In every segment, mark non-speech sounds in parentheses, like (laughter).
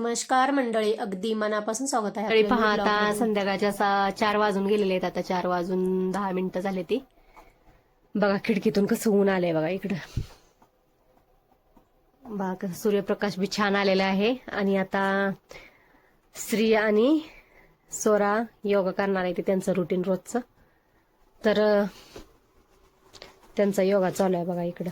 नमस्कार मंडळी अगदी मनापासून स्वागत आहे पहा आता. संध्याकाळच्या असा चार वाजून गेलेले आहेत आता चार वाजून दहा मिनिटं झाले ती. बघा खिडकीतून कसं ऊन आलंय बघा इकडं. बघा सूर्यप्रकाश बी छान आलेला आहे. आणि आता श्री आणि सोरा योगा करणार आहे ते त्यांचं रुटीन रोजचं. तर त्यांचा योगा चालू आहे बघा इकडं.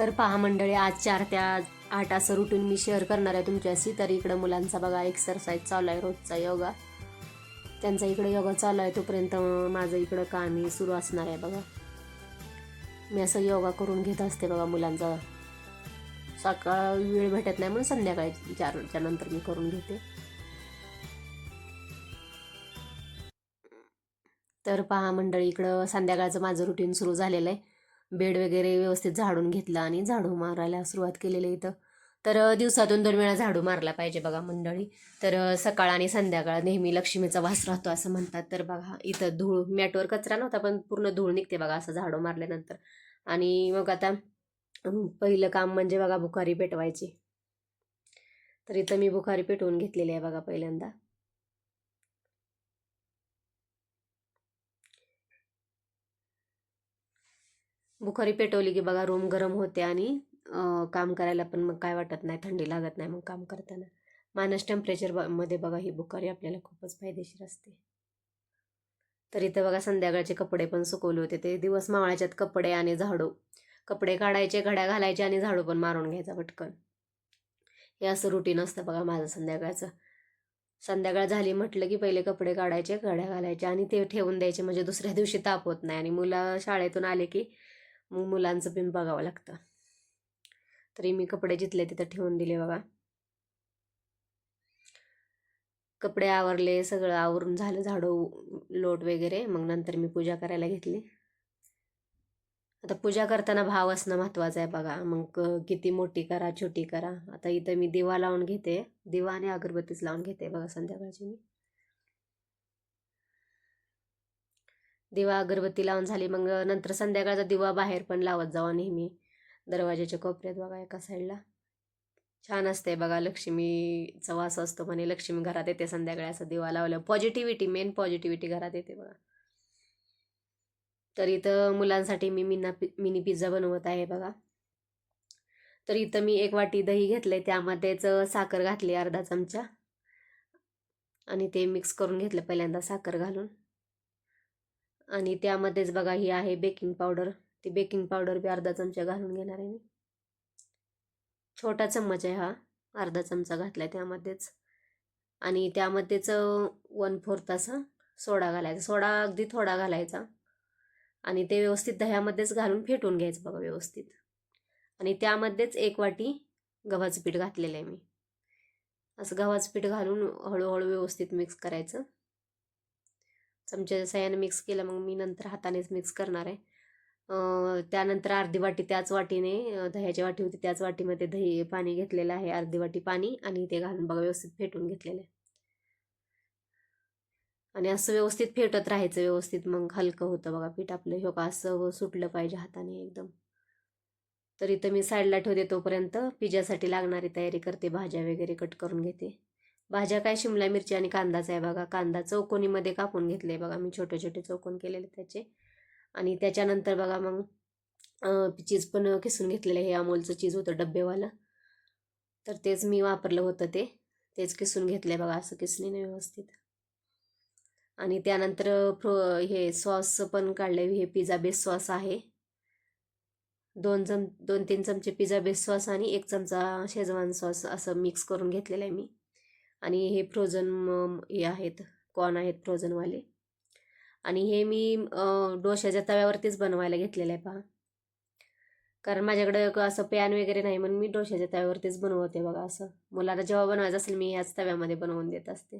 तर पहा मंडळी आज चार त्या आठ असं रुटीन मी शेअर करणार आहे तुमच्याशी. तर इकडं मुलांचा बघा एक्सरसाइज चालू आहे रोजचा योगा. त्यांचा इकडं योगा चालू आहे तोपर्यंत माझं इकडं कामही सुरू असणार आहे बघा. मी असं योगा करून घेत असते बघा मुलांचा. सकाळ वेळ भेटत नाही म्हणून संध्याकाळी चारच्या नंतर मी करून घेते. तर पहा मंडळी इकडं संध्याकाळचं माझं रुटीन सुरू झालेलं आहे. बेड वगैरे व्यवस्थित झाडून घेतला आणि झाडू मारायला सुरुवात केलेली इथं. तर दिवसातून दोन वेळा झाडू मारला पाहिजे बघा मंडळी. तर सकाळ आणि संध्याकाळ नेहमी लक्ष्मीचा वास राहतो असं म्हणतात. तर बघा इथं धूळ मॅटवर कचरा नव्हता पण पूर्ण धूळ निघते बघा असं झाडू मारल्यानंतर. आणि मग आता पहिलं काम म्हणजे बघा बुखारी पेटवायची. तर इथं मी बुखारी पेटवून घेतलेली आहे बघा पहिल्यांदा. बुखारी पेटवली की बघा रूम गरम होते आणि काम करायला पण मग काय वाटत नाही थंडी लागत नाही मग काम करताना. मायनस टेम्परेचरमध्ये बघा ही बुखारी आपल्याला खूपच फायदेशीर असते. तर इथं बघा संध्याकाळचे कपडे पण सुकवले होते. ते दिवस मावळ्याच्यात कपडे आणि झाडू. कपडे काढायचे घड्या घालायचे आणि झाडू पण मारून घ्यायचा पटकन. हे असं रुटीन असतं बघा माझं संध्याकाळचं. संध्याकाळ झाली म्हटलं की पहिले कपडे काढायचे घड्या घालायचे आणि ते ठेवून द्यायचे. म्हणजे दुसऱ्या दिवशी ताप होत नाही. आणि मुलं शाळेतून आले की मग मुलांचं पण बघावं लागतं. तरी मी कपडे जिथले तिथं ठेवून दिले बघा. कपडे आवरले सगळं आवरून झालं झाडू लोट वगैरे. मग नंतर मी पूजा करायला घेतली. आता पूजा करताना भाव असणं महत्त्वाचं आहे बघा. मग किती मोठी करा छोटी करा. आता इथं मी दिवा लावून घेते. दिवा आणि अगरबत्तीच लावून घेते बघा संध्याकाळची मी. दिवा अगरबत्ती लावून झाली. मग नंतर संध्याकाळचा दिवा बाहेर पण लावत जावा नेहमी. दरवाजाच्या कोपऱ्यात बघा एका साईडला छान असते बघा लक्ष्मीचा वास असतो म्हणे. लक्ष्मी घरात येते संध्याकाळी असं दिवा लावलं पॉझिटिव्हिटी मेन पॉझिटिव्हिटी घरात येते बघा. तर इथं मुलांसाठी मी मिना पि मिनी पिझ्झा बनवत आहे बघा. तर इथं मी एक वाटी दही घेतले त्यामध्येच साखर घातली अर्धा चमचा. आणि ते मिक्स करून घेतलं पहिल्यांदा साखर घालून. आणि त्यामध्येच बघा ही आहे बेकिंग पावडर ती बेकिंग पावडर बी अर्धा चमचा घालून घेणार आहे मी. छोटा चम्मच आहे हा अर्धा चमचा घातला आहे त्यामध्येच. आणि त्यामध्येच वन फोर्थ असा सोडा घालायचा. सोडा अगदी थोडा घालायचा. आणि ते व्यवस्थित दह्यामध्येच घालून फेटून घ्यायचं बघा व्यवस्थित. आणि त्यामध्येच एक वाटी गव्हाचं पीठ घातलेलं आहे मी. असं गव्हाचं पीठ घालून हळूहळू व्यवस्थित मिक्स करायचं. चमच्याच्या साह्याने मिक्स केलं मग मी नंतर हातानेच मिक्स करणार आहे. त्यानंतर अर्धी वाटी त्याच वाटीने दह्याची वाटी होती त्याच वाटीमध्ये दही पाणी घेतलेलं आहे अर्धी वाटी पाणी आणि ते घालून बघा व्यवस्थित फेटून घेतलेलं आहे. आणि असं व्यवस्थित फेटत राहायचं व्यवस्थित मग हलकं होतं बघा पीठ आपलं. हो का असं सुटलं पाहिजे हाताने एकदम. तर इथं मी साईडला ठेवते तोपर्यंत पिझ्झासाठी लागणारी तयारी करते भाज्या वगैरे कट करून घेते. भाज्या काय? शिमला मिरची आणि कांदाच आहे बघा. कांदा चौकोनीमध्ये कापून घेतले बघा मी. छोटे छोटे चौकोन केलेले त्याचे. आणि त्याच्यानंतर बघा मग चीज पण किसून घेतलेलं हे अमोलचं चीज होतं डब्बेवालं. तर तेच मी वापरलं होतं ते. तेच किसून घेतले बघा. असं किसणीने व्यवस्थित. आणि त्यानंतर फ्रो हे सॉस पण काढले हे पिझ्झा बेस सॉस आहे. दोन चम दोन तीन चमचे पिझ्झा बेस सॉस आणि एक चमचा शेजवान सॉस असं मिक्स करून घेतलेलं आहे मी. आणि हे फ्रोझन हे आहेत कॉर्न आहेत फ्रोझनवाले आणि हे मी डोशाच्या डोश्याच्या तव्यावरतीच बनवायला घेतलेलं आहे पहा. कारण माझ्याकडे असं पॅन वगैरे नाही म्हणून मी डोश्याच्या तव्यावरतीच बनवते बघा असं. मुलाला जेव्हा बनवायचं असेल मी ह्याच तव्यामध्ये बनवून देत असते.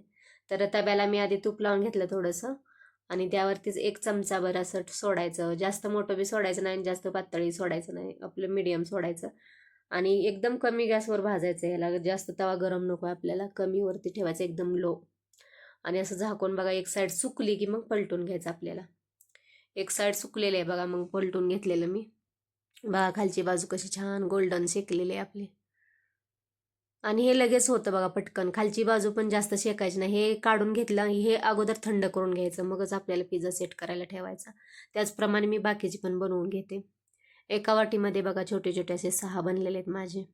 तर तव्याला मी आधी तूप लावून घेतलं थोडंसं आणि त्यावरतीच एक चमचाभर असं सोडायचं. जास्त मोठं बी सोडायचं नाही आणि जास्त पातळी सोडायचं नाही. आपलं मीडियम सोडायचं. आणि एकदम कमी गॅसवर भाजायचं ह्याला. जास्त तवा गरम नको आहे आपल्याला. कमीवरती ठेवायचं एकदम लो आणि असं झाकून बघा एक साईड सुकली की मग पलटून घ्यायचं आपल्याला. एक साईड सुकलेलं आहे बघा मग पलटून घेतलेलं मी. बघा खालची बाजू कशी छान गोल्डन शेकलेली आहे आपली. आणि हे लगेच होतं बघा पटकन. खालची बाजू पण जास्त शेकायची नाही. हे काढून घेतलं हे अगोदर थंड करून घ्यायचं. मगच आपल्याला पिझ्झा सेट करायला ठेवायचा. त्याचप्रमाणे मी बाकीची पण बनवून घेते. एका वाटीमध्ये बघा छोटे छोटे असे सहा बनलेले आहेत माझे.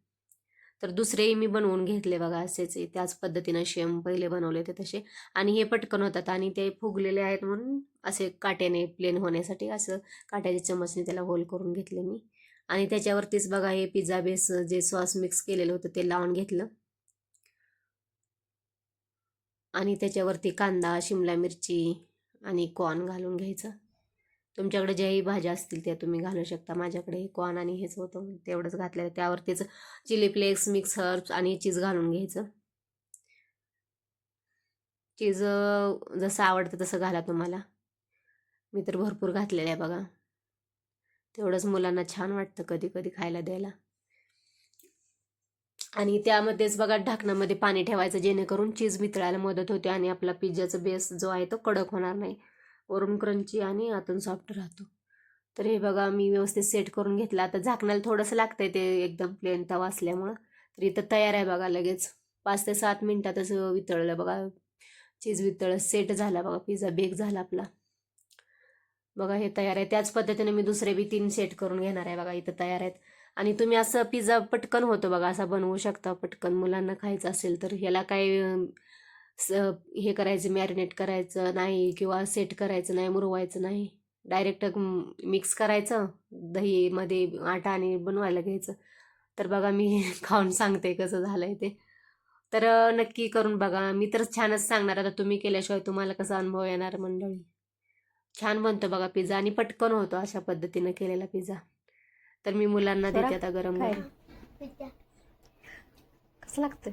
तर दुसरेही मी बनवून घेतले बघा असेच. त्याच पद्धतीनं शेम पहिले बनवले होते तसे. आणि हे पटकन होतात आणि ते फुगलेले आहेत म्हणून असे काट्याने प्लेन होण्यासाठी असं काट्याच्या चमचने त्याला होल करून घेतले मी. आणि त्याच्यावरतीच बघा हे पिझ्झा बेस जे सॉस मिक्स केलेलं होतं ते लावून घेतलं. आणि त्याच्यावरती कांदा शिमला मिरची आणि कॉर्न घालून घ्यायचं. तुमच्याकडे ज्याही भाज्या असतील त्या तुम्ही घालू शकता. माझ्याकडे हे कॉर्न आणि हेच होतं. तेवढंच घातलं त्यावरतीच चिली फ्लेक्स मिक्स हर्ब्स आणि चीज घालून घ्यायचं. चीज जसं आवडतं तसं घाला तुम्हाला. मी तर भरपूर घातलेलं आहे बघा. तेवढंच मुलांना छान वाटतं कधी कधी खायला द्यायला. आणि त्यामध्येच बघा ढाकणामध्ये पाणी ठेवायचं जेणेकरून चीज वितळायला मदत होते आणि आपला पिझ्झाचा बेस जो आहे तो कडक होणार नाही. वरून क्रंची आणि आतून सॉफ्ट राहतो. तर हे बघा मी व्यवस्थित सेट करून घेतलं. आता झाकणाला थोडंसं लागतं आहे ते एकदम प्लेन तवा असल्यामुळं. तर इथं तयार आहे बघा लगेच. पाच ते सात मिनटातच वितळलं बघा. चीज वितळ सेट झाला बघा. पिझ्झा बेक झाला आपला. बघा हे तयार आहे. त्याच पद्धतीने मी दुसरे बी तीन सेट करून घेणार आहे बघा. इथं तयार आहेत. आणि तुम्ही असं पिझ्झा पटकन होतो बघा. असा बनवू शकता पटकन. मुलांना खायचं असेल तर ह्याला काय स हे करायचं मॅरिनेट करायचं नाही किंवा सेट करायचं नाही मुरवायचं नाही. डायरेक्ट मिक्स करायचं दहीमध्ये आटा आणि बनवायला घ्यायचं. तर बघा मी (laughs) खाऊन सांगते कसं झालं आहे ते. तर नक्की करून बघा. मी तर छानच सांगणार. आता तुम्ही केल्याशिवाय तुम्हाला कसा अनुभव येणार मंडळी? छान बनतो बघा पिझ्झा आणि पटकन होतो अशा पद्धतीनं केलेला पिझ्झा. तर मी मुलांना देते आता गरम? गरम कसं लागतंय?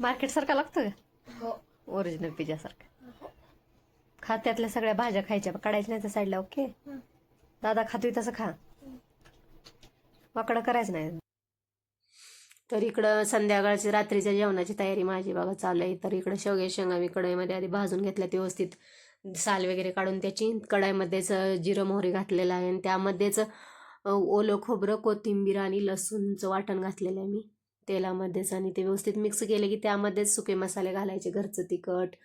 मार्केट सारखा लागतं का ओरिजिनल पिझ्झा सारखा. खा त्यातल्या सगळ्या भाज्या खायच्या काढायच्या नाही त्या साईडला ओके दादा खातोय तसं खा. वाकडं करायचं नाही. तर इकडं संध्याकाळची रात्रीच्या जेवणाची तयारी माझी बघा चालू आहे. तर इकडं शेवगे शेंगा मी कढईमध्ये आधी भाजून घेतल्यात व्यवस्थित. साल वगैरे काढून त्याची कढईमध्येच जिरं मोहरी घातलेलं आहे. आणि त्यामध्येच ओलं खोबरं कोथिंबीर आणि लसूणचं वाटण घातलेलं आहे मी. तेलामध्येच आणि ते व्यवस्थित मिक्स केले की त्यामध्येच सुके मसाले घालायचे. घरचं तिखट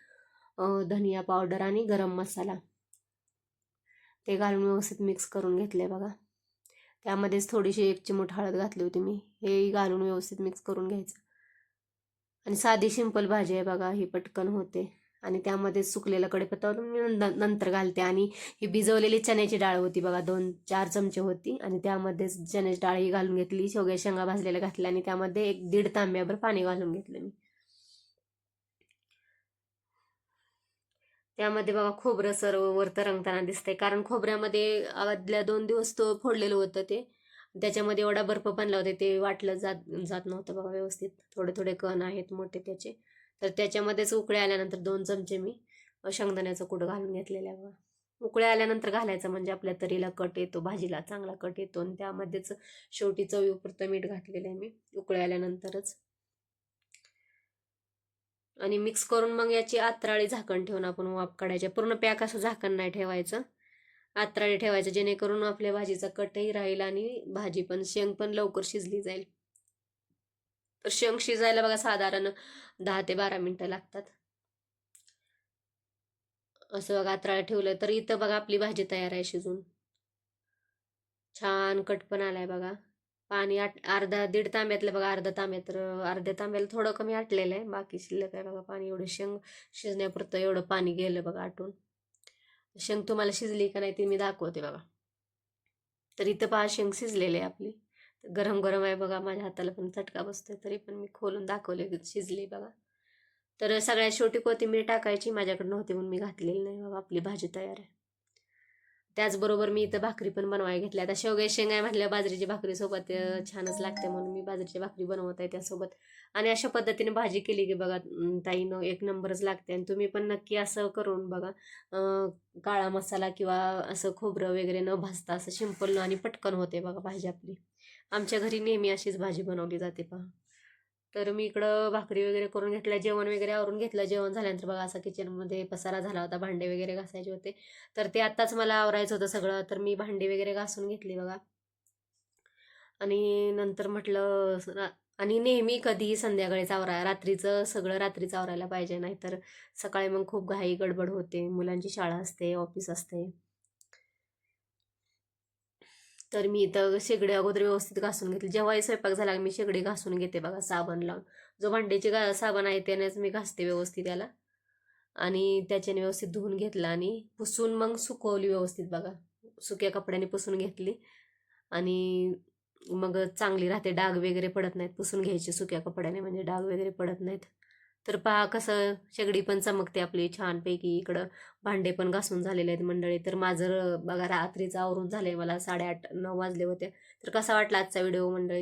धनिया पावडर आणि गरम मसाला. ते घालून व्यवस्थित मिक्स करून घेतले बघा. त्यामध्येच थोडीशी एक चिमूट हळद घातली होती मी. हे घालून व्यवस्थित मिक्स करून घ्यायचं. आणि साधी सिंपल भाजी आहे बघा ही पटकन होते. आणि त्यामध्ये सुकलेला कढीपत्ता मी नंतर घालते. आणि ही भिजवलेली चण्याची डाळ होती बघा दोन चार चमचे होती. आणि त्यामध्ये चण्याची डाळ ही घालून घेतली शेवग्या शेंगा भाजलेल्या घातल्या आणि त्यामध्ये एक दीड तांब्याभर पाणी घालून घेतलं मी. त्यामध्ये बघा खोबरं सर्व वर रंगताना दिसतंय. कारण खोबऱ्यामध्ये आदल्या दोन दिवस तो फोडलेलं होतं ते. त्याच्यामध्ये एवढा बर्फ बनला होता ते वाटलं जात जात नव्हतं बघा व्यवस्थित. थोडे थोडे कण आहेत मोठे त्याचे. तर त्याच्यामध्येच उकळे आल्यानंतर दोन चमचे मी शेंगदाण्याचं कूट घालून घेतलेलं आहे बघा. उकळे आल्यानंतर घालायचं म्हणजे आपल्या तरीला कट येतो भाजीला चांगला कट येतो आणि त्यामध्येच शेवटी चवीपुरतं मीठ घातलेलं आहे मी उकळे आल्यानंतरच. आणि मिक्स करून मग याची आत्राळी झाकण ठेवून आपण वाफ काढायचे. पूर्ण पॅक असं झाकण नाही ठेवायचं. आत्राळी ठेवायचं जेणेकरून आपल्या भाजीचा कटही राहील आणि भाजी पण शेंग पण लवकर शिजली जाईल. शेंग शिजायला बघा साधारण दहा ते बारा मिनटं लागतात. असं बघा आत्राळी ठेवलं तर इथं बघा आपली भाजी तयार आहे शिजून. छान कट पण आलाय बघा. पाणी आट अर्धा दीड तांब्यातलं बघा अर्धा तांब्यात तर अर्ध्या तांब्याला थोडं कमी आटलेलं आहे. बाकी शिल्लक आहे बघा पाणी एवढं शेंग शिजण्यापुरतं एवढं पाणी गेलं बघा आटून. शेंग तुम्हाला शिजली का नाही ती मी दाखवते बघा. तर इथं पहा शेंग शिजलेली आहे आपली. गरम गरम आहे बघा माझ्या हाताला पण चटका बसतोय तरी पण मी खोलून दाखवले शिजली बघा. तर सगळ्यात शेवटी कोथिंबीर टाकायची माझ्याकडे नव्हती म्हणून मी घातलेली नाही बघा आपली भाजी तयार आहे. त्याचबरोबर मी इथं भाकरी पण बनवायला घेतल्या आता शेवग्या शेंगाय म्हटल्या बाजरीची भाकरीसोबत छानच लागते म्हणून मी बाजरीची भाकरी बनवत आहे त्यासोबत. आणि अशा पद्धतीने भाजी केली की बघा ताईनं ताई न एक नंबरच लागते. आणि तुम्ही पण नक्की असं करून बघा काळा मसाला किंवा असं खोबरं वगैरे न भाजता असं सिंपल आणि पटकन होते बघा भाजी आपली. आमच्या घरी नेहमी अशीच भाजी बनवली जाते पहा. तर मी इकडं भाकरी वगैरे करून घेतल्या जेवण वगैरे आवरून घेतलं. जेवण झाल्यानंतर बघा असा किचनमध्ये पसारा झाला होता भांडे वगैरे घासायचे होते. तर ते आत्ताच मला आवरायचं होतं सगळं तर मी भांडी वगैरे घासून घेतली बघा. आणि नंतर म्हटलं आणि नेहमी कधीही संध्याकाळीच आवरा रात्रीचं सगळं रात्रीच आवरायला पाहिजे नाहीतर सकाळी मग खूप घाई गडबड होते. मुलांची शाळा असते ऑफिस असते. तर मी इथं शेगडी अगोदर व्यवस्थित घासून घेतली. जेव्हाही स्वयंपाक झाला मी शेगडी घासून घेते बघा साबण लावून. जो भांड्याची गा साबण आहे त्यानेच मी घासते व्यवस्थित त्याला आणि त्याच्याने व्यवस्थित धुवून घेतला आणि पुसून मग सुकवली व्यवस्थित बघा. सुक्या कपड्याने पुसून घेतली. आणि मग चांगली राहते डाग वगैरे पडत नाहीत. पुसून घ्यायची सुक्या कपड्याने म्हणजे डाग वगैरे पडत नाहीत. तर पहा कसं शेगडी पण चमकते आपली छानपैकी. इकडं भांडे पण घासून झालेले आहेत मंडळी. तर माझं बघा रात्रीचं आवरून झालंय मला साडेआठ नऊ वाजले होते. तर कसा वाटला आजचा व्हिडिओ मंडळी?